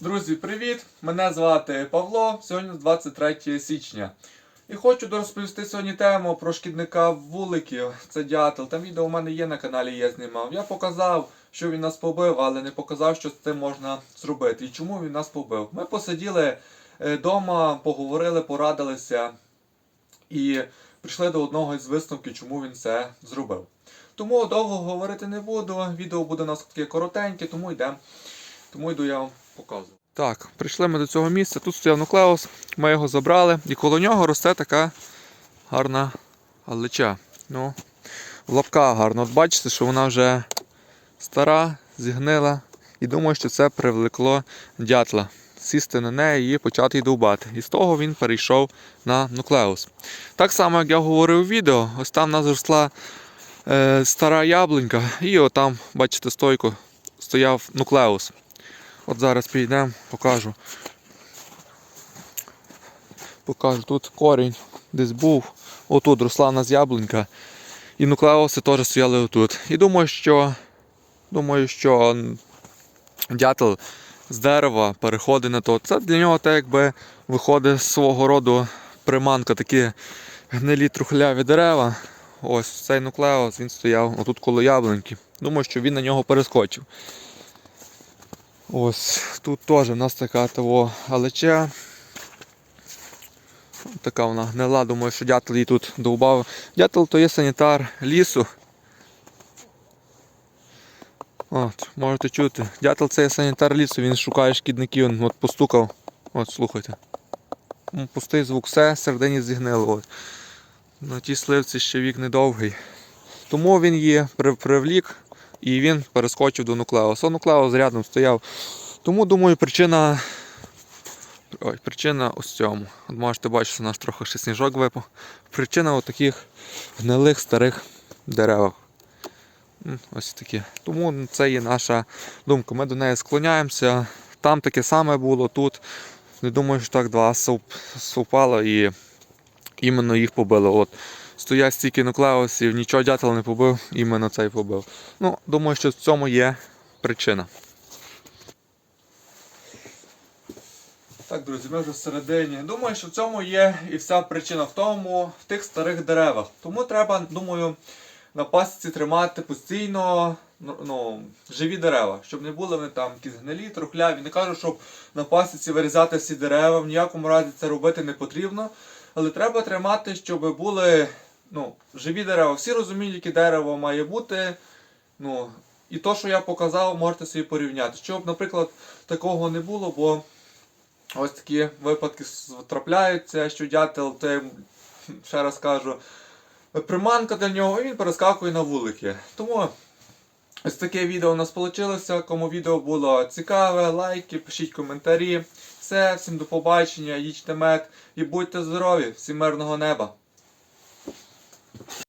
Друзі, привіт! Мене звати Павло. Сьогодні 23 січня. І хочу розповісти сьогодні тему про шкідника вуликів. Це дятел. Там відео у мене є на каналі, я знімав. Я показав, що він нас побив, але не показав, що з цим можна зробити. І чому він нас побив. Ми посиділи вдома, поговорили, порадилися і прийшли до одного із висновків, чому він це зробив. Тому довго говорити не буду. Відео буде у нас таке коротеньке, тому йдемо. Тому йду я вам показую. Так, прийшли ми до цього місця. Тут стояв нуклеус, ми його забрали, і коло нього росте така гарна алеча. Ну, в лапках гарно. От бачите, що вона вже стара, зігнила. І думаю, що це привлекло дятла. Сісти на неї і почати довбати. І з того він перейшов на нуклеус. Так само, як я говорив у відео, ось там в нас росла е, стара яблунька, і отам, бачите, стойку стояв нуклеус. От зараз підійдемо, покажу. Покажу, тут корінь десь був. Отут росла у нас яблунька. І нуклеуси теж стояли отут. І думаю, що думаю, що дятел з дерева переходить на то. Це для нього так якби виходить з свого роду приманка, такі гнилі трухляві дерева. Ось цей нуклеус, він стояв отут коло яблуньки. Думаю, що він на нього перескочив. Ось тут теж у нас така того алеча. Така вона гнила, думаю, що дятел її тут довбав. Дятел то є санітар лісу. От, можете чути. Дятел це є санітар лісу, він шукає шкідників, він от постукав. От, слухайте. Пустий звук, все, середині зігнило. От. На тій сливці ще вік недовгий. Тому він її привлік і він перескочив до нуклеуса. Нуклеус рядом стояв. Тому, думаю, причина. Ой, причина ось цьому. От можете бачити, у нас трохи ще сніжок випав. Причина у таких гнилих старих деревах. Ось такі. Тому це є наша думка. Ми до неї склоняємося. Там таке саме було, тут. Не думаю, що так два совпало і іменно їх побило. От. Стоять стільки нуклеусів, нічого дятел не побив, іменно цей побив. Ну, думаю, що в цьому є причина. Так, друзі, ми вже всередині. Думаю, що в цьому є і вся причина в тому, в тих старих деревах. Тому треба, думаю, на пасіці тримати постійно ну, ну, живі дерева, щоб не були вони там якісь гнилі, трухляві. Не кажу, щоб на пасіці вирізати всі дерева, в ніякому разі це робити не потрібно. Але треба тримати, щоб були ну, живі дерева. Всі розуміють, яке дерево має бути. Ну, і то, що я показав, можете собі порівняти. Щоб, наприклад, такого не було, бо ось такі випадки трапляються, що дятел, це, ще раз кажу, приманка для нього, і він перескакує на вулики. Тому ось таке відео у нас вийшло. Кому відео було цікаве, лайки, пишіть коментарі. Все, всім до побачення, їжте мед і будьте здорові, всім мирного неба.